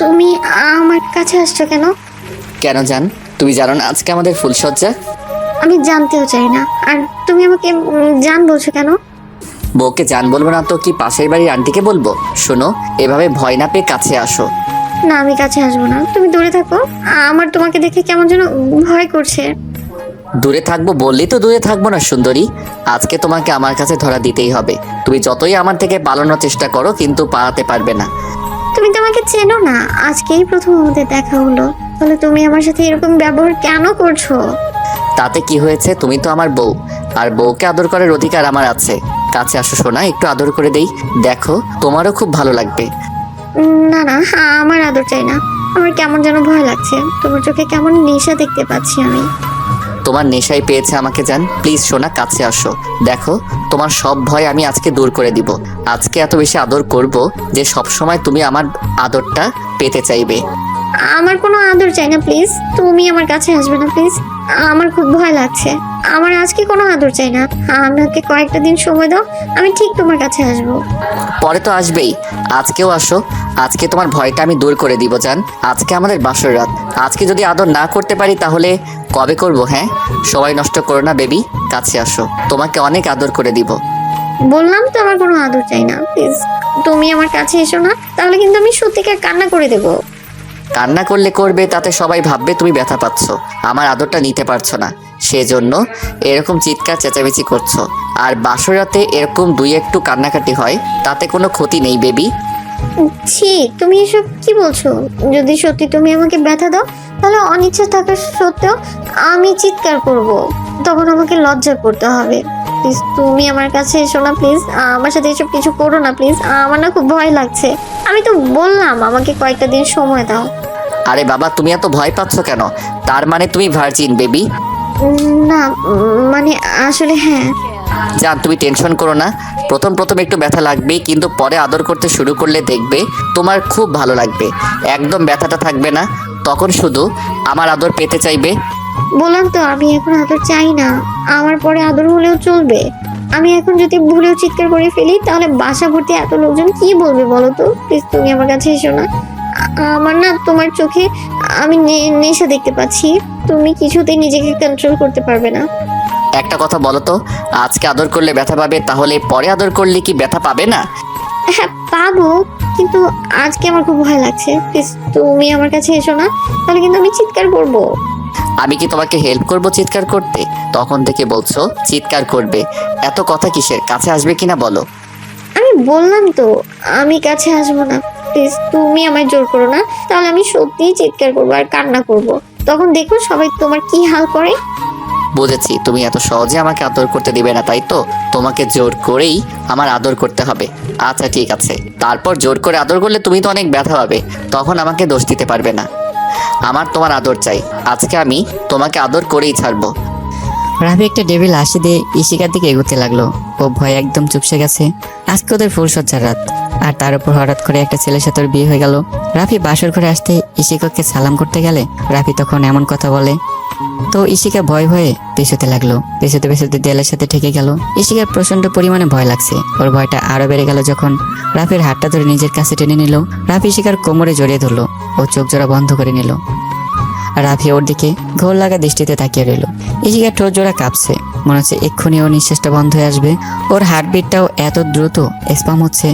তুমি আমার কাছে আসছো কেন? কেন জান? তুমি জানো না আজকে আমাদের ফুলসজ্জা আমি জানতেও চাই না। আর তুমি আমাকে জান বলছো কেন? বউকে জান বলব না তো কি পাশের বাড়ির আন্টিকে বলব? শোনো এভাবে ভয় না পেয়ে কাছে আসো। না আমি কাছে আসব না। তুমি দূরে থাকো। আমার তোমাকে দেখে কেমন যেন ভয় করছে। দূরে থাকব বললেই তো দূরে থাকব না সুন্দরী। আজকে তোমাকে আমার কাছে ধরা দিতেই হবে। তুমি যতই আমার থেকে পালানোর চেষ্টা করো কিন্তু পালাতে পারবে না। তুমি তো আমাকে চেনো না। আজকেই প্রথম আমাদের দেখা হলো। তাহলে তুমি আমার সাথে এরকম ব্যবহার কেন করছ? তাতে কি হয়েছে তুমি তো আমার বউ। আর বউকে আদর করার অধিকার আমার আছে। কাছে আসো শোনা একটু আদর করে দেই। দেখো তোমারও খুব ভালো লাগবে। উম, না না আমার আদর চাই না। আমার কেমন যেন ভয় লাগছে। তোমার চোখে কেমন নেশা দেখতে পাচ্ছি আমি। তোমার নেশাই পেয়েছে আমাকে জান। প্লিজ সোনা কাছে আসো। দেখো তোমার সব ভয় আমি আজকে দূর করে দিব। আজকে এত বেশি আদর করব যে সব সময় তুমি আমার আদরটা পেতে চাইবে। আমার কোনো আদর চাই না প্লিজ। তুমি আমার কাছে আসবে না প্লিজ। আমার খুব ভয় লাগছে। আমার আজকে কোনো আদর চাই না। আমাকে কয়েকটা দিন সময় দাও আমি ঠিক তোমার কাছে আসব। পরে তো আসবেই। আজকেও আসো। আজকে তোমার ভয়টা আমি দূর করে দিব জান। আজকে আমাদের বাসর রাত। আজকে যদি আদর না করতে পারি তাহলে কবে করব হ্যাঁ? সবাই নষ্ট করো না বেবি। কাছে আসো। তোমাকে অনেক আদর করে দিব। বললাম তো আমার কোনো আদর চাই না। প্লিজ তুমি আমার কাছে এসো না তাহলে কিন্তু আমি সত্যিকার কান্না করে দেবো। কান্না করলে করবে তাতে সবাই ভাববে তুমি ব্যথা পাচ্ছ। আমার আদরটা নিতে পারছ না। সেজন্য এরকম চিৎকার চেঁচামেচি করছ। আর বাসরাতে এরকম দুই একটু কান্নাকাটি হয় তাতে কোনো ক্ষতি নেই বেবি। ছি তুমি এসব কি বলছো? যদি সত্যি তুমি আমাকে ব্যথা দাও তাহলে অনিচ্ছা থাকা সত্ত্বেও আমি চিৎকার করব। তখন আমাকে লজ্জা করতে হবে। প্লিজ তুমি আমার কাছে এসো না প্লিজ। আমার সাথে এসব কিছু করো না প্লিজ। আমার না খুব ভয় লাগছে। আমি তো বললাম আমাকে কয়েকটা দিন সময় দাও। আরে বাবা তুমি এত ভয় পাচ্ছ কেন? তার মানে তুমি ভার্জিন বেবি না মানে আসলে হ্যাঁ। জান তুমি টেনশন করো না। প্রথম প্রথম একটু ব্যথা লাগবে কিন্তু পরে আদর করতে শুরু করলে দেখবে তোমার খুব ভালো লাগবে। একদম ব্যথাটা থাকবে না। তখন শুধু আমার আদর পেতে চাইবে। বললাম তো আমি এখন আদর চাই না। আমার পরে আদর হলেও চলবে। আমি এখন যদি ভুলেও চিৎকার করে ফেলি তাহলে বাসা ভর্তি এত লোকজন কি বলবে বলো তো? প্লিজ তুমি আমার কাছে এসো না। আমার না তোমার চোখে আমি নেশা দেখতে পাচ্ছি। তুমি কিছুতেই নিজেকে কন্ট্রোল করতে পারবে না। একটা কথা বলো তো আজকে আদর করলে ব্যথা পাবে তাহলে পরে আদর করলে কি ব্যথা পাবে না? পাবো কিন্তু আজকে আমার খুব ভয় লাগছে। প্লিজ তুমি আমার কাছে এসো না তাহলে কিন্তু আমি চিৎকার করব। আমি কি তোমাকে হেল্প করব চিৎকার করতে? তখন থেকে বলছো চিৎকার করবে। এত কথা কিসের? কাছে আসবে কিনা বলো। আমি বললাম তো আমি কাছে আসব না। প্লিজ তুমি আমায় জোর করো না তাহলে আমি সত্যিই চিৎকার করব আর কান্না করব। তখন দেখো সবাই তোমার কি হাল করে। বুঝেছি, তুমি এত সহজে আমাকে আদর করতে দিবে না, তাই তো? তোমাকে জোর করেই আমার আদর করতে হবে। আচ্ছা ঠিক আছে। তারপর জোর করে আদর করলে তুমি তো অনেক ব্যথা পাবে। তখন আমাকে দোষ দিতে পারবে না। আমার তোমার আদর চাই। আজকে আমি তোমাকে আদর করেই ছাড়বো। রাফি একটা ডেবিল হাসি দিয়ে ইশিকার দিকে এগোতে লাগল। ও ভয় একদম চুপসে গেছে। আজকে ওদের ফুলসজ্জার রাত। আর তার উপর হঠাৎ করে একটা ছেলের সাথে বিয়ে হয়ে গেল। রাফি বাসর ঘরে আসতে ইশিকাকে সালাম করতে গেলে রাফি তখন এমন কথা বলে, তো ইশিকা ভয় ভয়ে পেছোতে লাগল। পেছোতে পেছোতে দেয়ালের সাথে ঠেকে গেল। ইশিকার প্রচণ্ড পরিমাণে ভয় লাগছে। ওর ভয়টা আরও বেড়ে গেল যখন রাফির হাতটা ধরে নিজের কাছে টেনে নিল। রাফি ইশিকার কোমরে জড়িয়ে ধরলো ও চোখ জোড়া বন্ধ করে নিল। রাফি ওর দিকে ঘোর লাগা দৃষ্টিতে তাকিয়ে রইল। ইশিকার ঠোঁট জোড়া কাঁপছে। মনে হচ্ছে এক্ষুনি ওর নিঃশ্বাসটা বন্ধ হয়ে আসবে। ওর হার্টবিটটাও এত দ্রুত স্পাম হচ্ছে।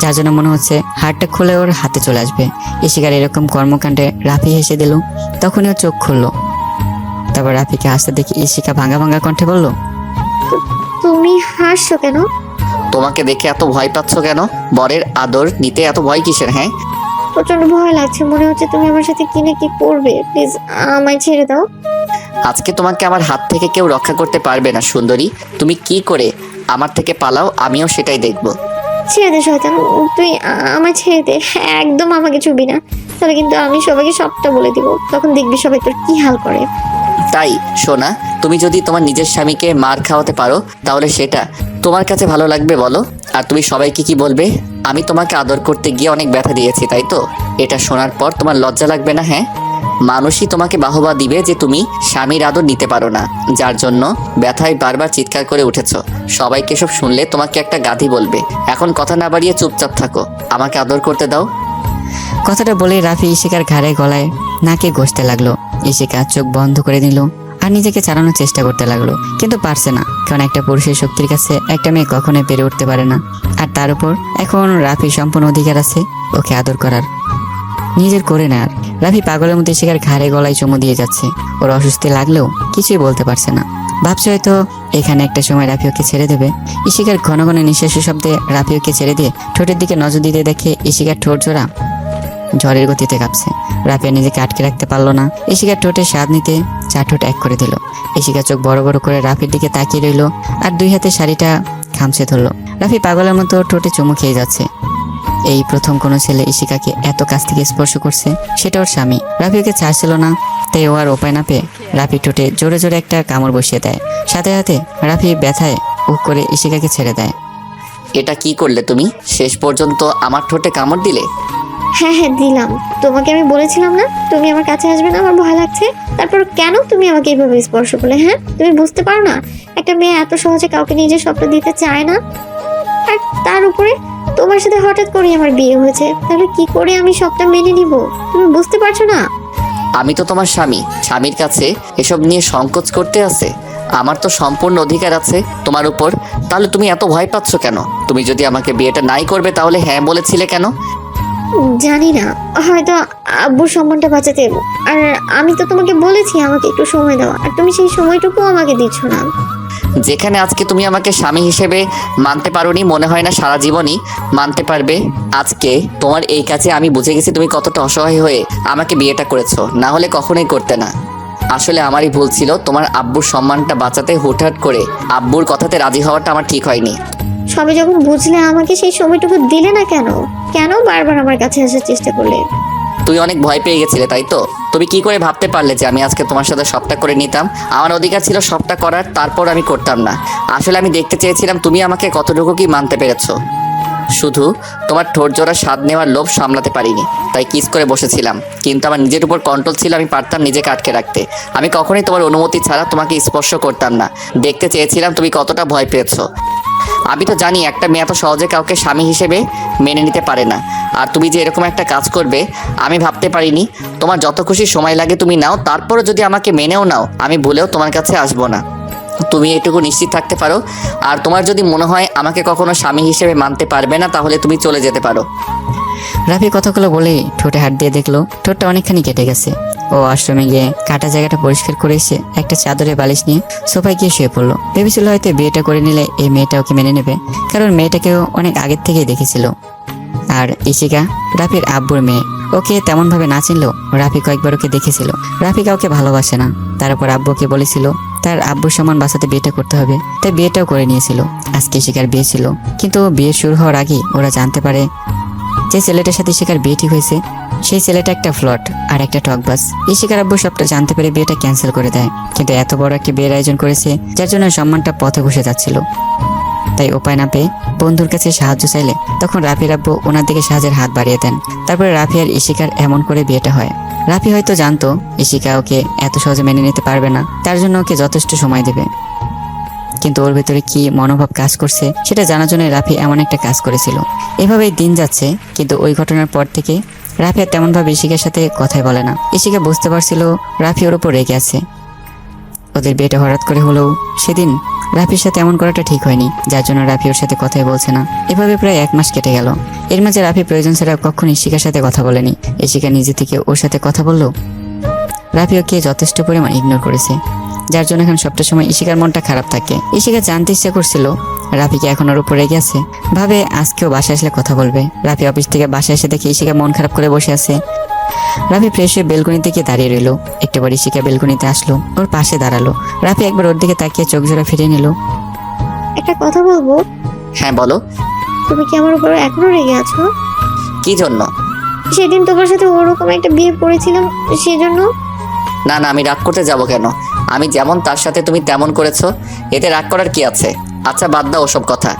যার জন্য মনে হচ্ছে হার্টটা খুলে ওর হাতে চলে আসবে। ইশিকার এরকম কর্মকাণ্ডে রাফি হেসে দিল। তখনই ও চোখ খুললো। তারপর রাফিকে হাসতে দেখে ইশিকা ভাঙা ভাঙা কণ্ঠে বলল তুমি হাসছো কেন? তোমাকে দেখে এত ভয় পাচ্ছ কেন? বরের আদর নিতে এত ভয় কিসের হ্যাঁ? প্রচণ্ড ভয় লাগছে। মনে হচ্ছে তুমি আমার সাথে কি না কি করবে। প্লিজ আমায় ছেড়ে দাও। আজকে তোমাকে আমার হাত থেকে কেউ রক্ষা করতে পারবে না সুন্দরী। তুমি কি করে আমার থেকে পালাও আমিও সেটাই দেখব। ছেড়ে দে শয়তান। তুই আ- আমায় ছেড়ে দে। হ্যাঁ, একদম আমাকে ছবি না। তাহলে কিন্তু আমি সবাইকে সবটা বলে দিব। তখন দেখবি সবাই তোর কি হাল করে। তাই সোনা তুমি যদি তোমার নিজের স্বামীকে মার খাওয়াতে পারো তাহলে সেটা তোমার কাছে ভালো লাগবে বলো। আর তুমি সবাইকে কি বলবে? আমি তোমাকে আদর করতে গিয়ে অনেক ব্যথা দিয়েছি তাই তো? এটা শোনার পর তোমার লজ্জা লাগবে না হ্যাঁ? মানুষই তোমাকে বাহবা দিবে যে তুমি স্বামীর আদর নিতে পারো না। যার জন্য ব্যথায় বারবার চিৎকার করে উঠেছ। সবাইকে সব শুনলে তোমাকে একটা গাধি বলবে। এখন কথা না বাড়িয়ে চুপচাপ থাকো। আমাকে আদর করতে দাও। কথাটা বলে রাফি ইশিকার ঘাড়ে গলায় নাকে ঘষতে লাগল। ইশিকা চোখ বন্ধ করে দিল আর নিজেকে চালানোর চেষ্টা করতে লাগল। কিন্তু পারছে না, কারণ একটা পুরুষের শক্তির কাছে একটা মেয়ে কখনোই পেরে উঠতে পারে না। আর তার উপর এখন রাফি সম্পূর্ণ অধিকার আছে ওকে আদর করার। নিজের করে নেয়ার রাফি পাগলের মধ্যে শিকার ঘাড়ে গলায় চুমু দিয়ে যাচ্ছে। ওর অস্বস্তি লাগলেও কিছুই বলতে পারছে না। ভাবছে হয়তো এখানে একটা সময় রাফি ওকে ছেড়ে দেবে। ইশিকার ঘন ঘন নিঃশ্বাস শব্দে রাফি ওকে ছেড়ে দিয়ে ঠোঁটের দিকে নজর দিতে দেখে ইশিকার ঠোঁট জোড়া ঝড়ের গতিতে কাঁপছে। রাফিয়া নিজেকে আটকে রাখতে পারল না। ইশিকার ঠোঁটে স্বাদ নিতে চার ঠোঁট এক করে দিল। ইশিকা চোখ বড় বড় করে রাফির দিকে তাকিয়ে রইল আর দুই হাতে শাড়িটা খামছে ধরলো। রাফি পাগলের মতো ঠোঁটে চুমু খেয়ে যাচ্ছে। এই প্রথম কোনো ছেলে ইশিকাকে এত কাছ থেকে স্পর্শ করছে সেটা ওর স্বামী। রাফি ওকে ছাড়ছিল না তাই ও আর উপায় না পেয়ে রাফি ঠোঁটে জোরে জোরে একটা কামড় বসিয়ে দেয়। সাথে সাথে রাফি ব্যথায় উক করে ইশিকাকে ছেড়ে দেয়। এটা কি করলে তুমি? শেষ পর্যন্ত আমার ঠোঁটে কামড় দিলে? হ্যাঁ হ্যাঁ দিলাম। তোমাকে আমি বলেছিলাম না তুমি আমার কাছে আসবে না আমার ভয় লাগছে। তারপর কেন তুমি আমাকে এইভাবে স্পর্শ করলে হ্যাঁ? তুমি বুঝতে পারো না? একটা মেয়ে এত সহজে কাউকে নিজের স্বপ্ন দিতে চায় না। আর তার উপরে তোমার সাথে হঠাৎ করে আমার বিয়ে হয়েছে। তাহলে কি করে আমি সবটা মেনে নিব? তুমি বুঝতে পারছ না? আমি তো তোমার স্বামী। স্বামীর কাছে এসব নিয়ে সংকোচ করতে আছে। আমার তো সম্পূর্ণ অধিকার আছে তোমার উপর। তাহলে তুমি এত ভয় পাচ্ছ কেন? তুমি যদি আমাকে বিয়েটা নাই করবে তাহলে হ্যাঁ বলেছিলে কেন? জানি না। হয়তো আব্বুর সম্মানটা বাঁচাতে আর আমি তো তোমাকে বলেছি আমাকে একটু সময় দাও। আর তুমি সেই সময়টুকু আমাকে দিচ্ছ না। যেখানে আজকে তুমি আমাকে স্বামী হিসেবে মানতে পারোনি, মনে হয় না সারা জীবনই মানতে পারবে। আজকে তোমার এই কাছে আমি বুঝে গেছি তুমি কতটা অসহায় হয়ে আমাকে বিয়েটা করেছ, না হলে কখনোই করতে না। আসলে আমারই ভুল ছিল, তোমার আব্বুর সম্মানটা বাঁচাতে হুটহাট করে আব্বুর কথাতে রাজি হওয়াটা আমার ঠিক হয়নি। সবে যখন বুঝলে আমাকে সেই সময়টুকু দিলে না কেন? কেন বারবার আমার কাছে আসার চেষ্টা করলে? তুই অনেক ভয় পেয়ে গেছিলে, তাই তো? তুমি কি করে ভাবতে পারলে যে আমি আজকে তোমার সাথে সবটা করে নিতাম? আমার অধিকার ছিল সবটা করার, তারপর আমি করতাম না। আসলে আমি দেখতে চেয়েছিলাম তুমি আমাকে কতটুকু কি মানতে পেরেছ। শুধু তোমার ঠোঁট জোড়া স্বাদ নেওয়ার লোভ সামলাতে পারিনি, তাই কিস করে বসেছিলাম। কিন্তু আমার নিজের উপর কন্ট্রোল ছিল, আমি পারতাম নিজেকে আটকে রাখতে। আমি কখনোই তোমার অনুমতি ছাড়া তোমাকে স্পর্শ করতাম না। দেখতে চেয়েছিলাম তুমি কতটা ভয় পেয়েছ। আমি তো জানি একটা মেয়ে এত সহজে কাউকে স্বামী হিসেবে মেনে নিতে পারে না। আর তুমি যে এরকম একটা কাজ করবে, আমি ভাবতে পারিনি। তোমার যত খুশি সময় লাগে তুমি নাও তারপরে যদি আমাকে মেনেও নাও, আমি বলেও তোমার কাছে আসব না। তুমি এটুকু নিশ্চিত থাকতে পারো। আর তোমার যদি মনে হয় আমাকে কখনো স্বামী হিসেবে মানতে পারবে না, তাহলে তুমি চলে যেতে পারো। রাফি কথাগুলো বলেই ঠোঁটে হাত দিয়ে দেখল, ঠোঁটটা অনেকখানি কেটে গেছে। ও আশ্রমে গিয়ে কাটা জায়গাটা পরিষ্কার করে এসে একটা চাদরে বালিশ নিয়ে সোফায় গিয়ে শুয়ে পড়ল। ভেবেছিল হয়তো বিয়েটা করে নিলে এই মেয়েটা ওকে মেনে নেবে, কারণ মেয়েটাকেও অনেক আগের থেকেই দেখেছিল। আর ইশিকা রাফির আব্বুর মেয়ে, ওকে তেমনভাবে না চিনলেও রাফি কয়েকবার ওকে দেখেছিল। রাফি কাউকে ভালোবাসে না, তারপর আব্বুকে বলেছিল তার আব্বুর সমান বাসাতে বিয়েটা করতে হবে। তাই বিয়েটাও করে নিয়েছিল। আজকে শিকার বিয়ে ছিল। কিন্তু বিয়ে শুরু হওয়ার আগে ওরা জানতে পারে যে ছেলেটার সাথে শিকার বিয়ে ঠিক হয়েছে। সেই ছেলেটা একটা ফ্লট আর একটা টকবাস এই শিকার আব্বু সবটা জানতে পেরে বিয়েটা ক্যান্সেল করে দেয়। কিন্তু এত বড় একটা বিয়ের আয়োজন করেছে, যার জন্য সম্মানটা পথে বসে যাচ্ছিল। তাই উপায় না পেয়ে বন্ধুর কাছে সাহায্য চাইলে তখন রাফির আব্বু ওনার দিকে সাহায্যের হাত বাড়িয়ে দেন। তারপরে রাফি আর ইশিকার এমন করে বিয়েটা হয়। রাফি হয়তো জানতো ইশিকা ওকে এত সহজে মেনে নিতে পারবে না, তার জন্য ওকে যথেষ্ট সময় দেবে। কিন্তু ওর ভেতরে কি মনোভাব কাজ করছে সেটা জানার জন্য রাফি এমন একটা কাজ করেছিল। এভাবেই দিন যাচ্ছে, কিন্তু ওই ঘটনার পর থেকে রাফি আর তেমনভাবে ইশিকার সাথে কথাই বলে না। ইশিকা বুঝতে পারছিল রাফি ওর উপর রেগে আছে। ওদের বিয়েটা হঠাৎ করে হলেও সেদিন রাফির সাথে এমন করাটা ঠিক হয়নি, যার জন্য রাফি ওর সাথে কথাই বলছে না। এভাবে প্রায় এক মাস কেটে গেল। এর মাঝে রাফি প্রয়োজন ছাড়া কখনো ইশিকার সাথে কথা বলেনি। ইশিকা নিজে থেকে ওর সাথে কথা বলল? রাফি ওকে যথেষ্ট পরিমাণ ইগনোর করেছে। যার জন্য এখন সবটা সময় ইশিকার মনটা খারাপ থাকে। ইশিকা জানতে ইচ্ছা করছিল, রাফিকে এখন ওর উপরে গেছে ভাবে আজকেও বাসায় আসলে কথা বলবে। রাফি অফিস থেকে বাসায় এসে দেখে ইশিকা মন খারাপ করে বসে আছে। রাফি ফ্রেশ হয়ে বেলকনিতে গিয়ে দাঁড়িয়ে রইল। একটাবার ইশিকা বেলকনিতে আসলো। ওর পাশে দাঁড়াল। রাফি একবার ওর দিকে তাকিয়ে চোখ জোড়া ফিরিয়ে নিল। একটা কথা বলব? হ্যাঁ বলো। তুমি কি আমার উপর এখনও রেগে আছো? কি জন্য? সেদিন তোমার সাথে ওরকম একটা বিয়ে করেছিলাম সেজন্য? না না আমি রাগ করতে যাব কেন? আমি যেমন তার সাথে তুমি তেমন করেছ এতে রাগ করার কি আছে? আচ্ছা বাদ দাও ওসব কথা।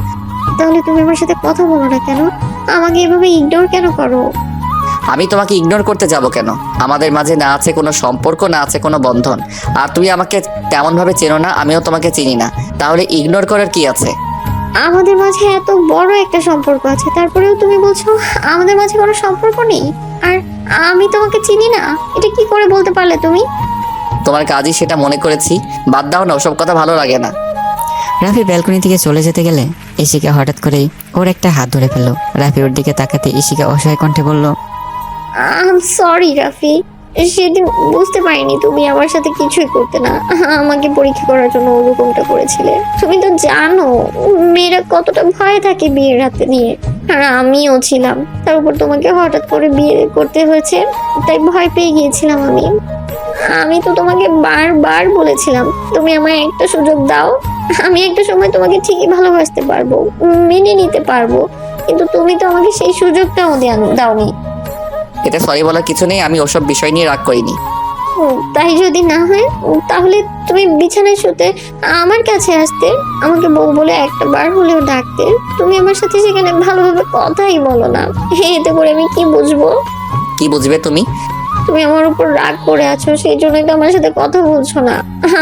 তাহলে তুমি আমার সাথে কথা বলো না কেন? আমাকে এভাবে ইগনোর কেন করো? আমি তোমাকে ইগনোর করতে যাব কেন? আমাদের মাঝে না আছে কোনো সম্পর্ক না আছে কোনো বন্ধন। আর তুমি আমাকে তেমনভাবে চেনো না আমিও তোমাকে চিনি না। তাহলে ইগনোর করার কি আছে? আমাদের মাঝে এত বড় একটা সম্পর্ক আছে তারপরেও তুমি বলছো আমাদের মাঝে কোনো সম্পর্ক নেই? আর আমি তোমাকে চিনি না? এটা কি করে বলতে পারলে তুমি? তোমার কাজই সেটা মনে করেছি। বাদ দাও না ওসব কথা ভালো লাগে না। রাফি ব্যালকনি থেকে চলে যেতে গেলে ইশিকা হঠাৎ করেই ওর একটা হাত ধরে ফেলল। রাফি ওর দিকে তাকাতে ইশিকা অসহায় কণ্ঠে বলল সরি রাফি। সেদিন বুঝতে পারিনি তুমি আমার সাথে কিছুই করতে না। আমাকে পরীক্ষা করার জন্য ওরকমটা করেছিলে। তুমি তো জানো, মেয়েরা কতটা ভয় থাকে বিয়ের রাতে নিয়ে। আর আমিও ছিলাম। তার উপর তোমাকে হঠাৎ করে বিয়ে করতে হয়েছে, তাই ভয় পেয়ে গিয়েছিলাম আমি। আমি তো তোমাকে বারবার বলেছিলাম, তুমি আমায় একটা সুযোগ দাও। আমি একটা সময় তোমাকে ঠিকই ভালোবাসতে পারব, মেনে নিতে পারব। কিন্তু তুমি তো আমাকে সেই সুযোগটাও দাওনি। এটা সরি বলার কিছু নেই আমি ওসব বিষয় নিয়ে রাগ করিনি। হুম, তাই যদি না হয় তাহলে তুমি বিছানায় শুতে আমার কাছে আসতে আমাকে বউ বলে একটা বার হলেও ডাকতে তুমি আমার সাথে সেখানে ভালোভাবে কথাই বলো না। এতে করে আমি কি বুঝব? কি বুঝবে তুমি? তুমি আমার উপর রাগ করে আছো সেই জন্যই তো আমার সাথে কথা বলছো না।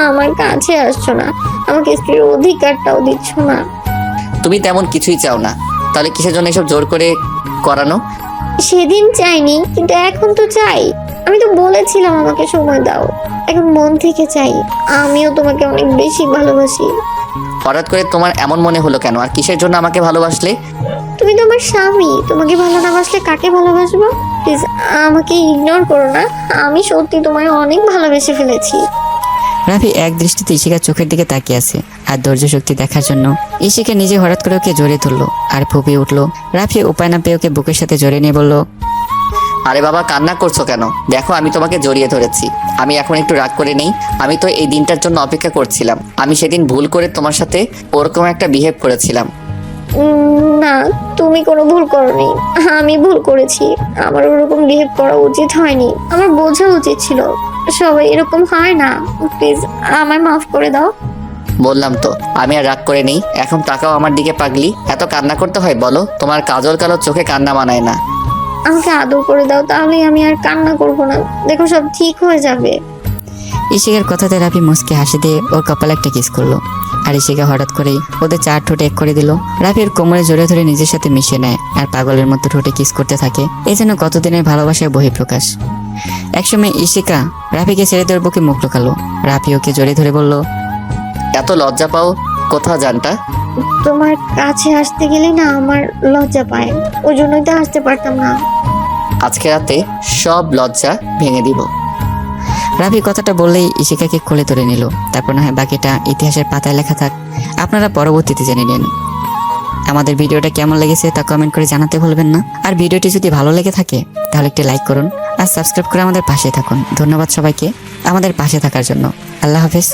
আমার কাছে আসছো না আমাকে স্ত্রীর অধিকারটাও দিচ্ছ না। তুমি তেমন কিছুই চাও না। তাহলে কিসের জন্য এসব জোর করে করানো? সেদিন চাইনি কিন্তু এখন তো চাই। আমি তো বলেছিলাম আমাকে সময় দাও। এখন মন থেকে চাই। আমিও তোমাকে অনেক বেশি ভালোবাসি। হঠাৎ করে তোমার এমন মনে হলো কেন? আর কিসের জন্য আমাকে ভালোবাসলে? তুমি তো আমার স্বামী। তোমাকে ভালো না বাসলে কাকে ভালোবাসবো? প্লিজ আমাকে ইগনোর করো না। আমি সত্যি তোমায় অনেক ভালোবেসে ফেলেছি। রাফি এক দৃষ্টিতে ইশিকার চোখের দিকে তাকিয়ে আছে আর ধৈর্য শক্তি দেখার জন্য ইশিকা নিজে হঠাৎ করে ওকে জড়িয়ে তুললো আর ফুপিয়ে উঠল। রাফি উপায় না পেয়ে ওকে বুকের সাথে জড়িয়ে নিয়ে বলল আরে বাবা কান্না করছ কেন? দেখো আমি তোমাকে জড়িয়ে ধরেছি। আমি এখন একটু রাগ করে নেই। আমি তো এই দিনটার জন্য অপেক্ষা করছিলাম। আমি সেদিন ভুল করে তোমার সাথে ওরকম একটা বিহেভ করেছিলাম। উম, না তুমি কোনো ভুল করনি। আমি ভুল করেছি। আমার ওরকম বিহেভ করা উচিত হয়নি। আমার বোঝা উচিত ছিল। সবাই এরকম হয় না। প্লিজ আমায় মাফ করে দাও। বললাম তো আমি আর রাগ করে নেই। এখন তাকাও আমার দিকে পাগলি। এত কান্না করতে হয় বলো? তোমার কাজল কালো চোখে কান্না মানায় না। আমাকে আদর করে দাও তাহলে আমি আর কান্না করব না। দেখো সব ঠিক হয়ে যাবে। ইশিকার কথাতে রাফি মুসকে হাসি দিয়ে ওর কপালে একটা কিস করল। আর ইশিকা হঠাৎ করেই ওদের চার ঠোঁটে এক করে দিল। রাফির কোমরে জোরে ধরে নিজের সাথে মিশে নেয়। আর পাগলের মতো ঠোঁটে কিস করতে থাকে। এই যেন কতদিনের ভালোবাসার বহিঃপ্রকাশ। একসময় ইশিকা রাফিকে ছেড়ে দেওয়ার বুকে মুখ লুকালো। রাফি ওকে জড়িয়ে ধরে বলল এত লজ্জা পাও? কোথাও জানটা তোমার কাছে আসতে গেলে না আমার লজ্জা পায়। ওই জন্যই তো আসতে পারতাম না। আজকে রাতে সব লজ্জা ভেঙে দিব। রাফি কথাটা বললেই ইশিকাকে কোলে ধরে নিল। তারপর না হয় বাকিটা ইতিহাসের পাতায় লেখা থাক। আপনারা পরবর্তীতে জেনে নিন। আমাদের ভিডিওটা কেমন লেগেছে তা কমেন্ট করে জানাতে ভুলবেন না। আর ভিডিওটি যদি ভালো লেগে থাকে তাহলে একটি লাইক করুন। আর সাবস্ক্রাইব করে আমাদের পাশে থাকুন। ধন্যবাদ সবাইকে আমাদের পাশে থাকার জন্য। আল্লাহ হাফেজ।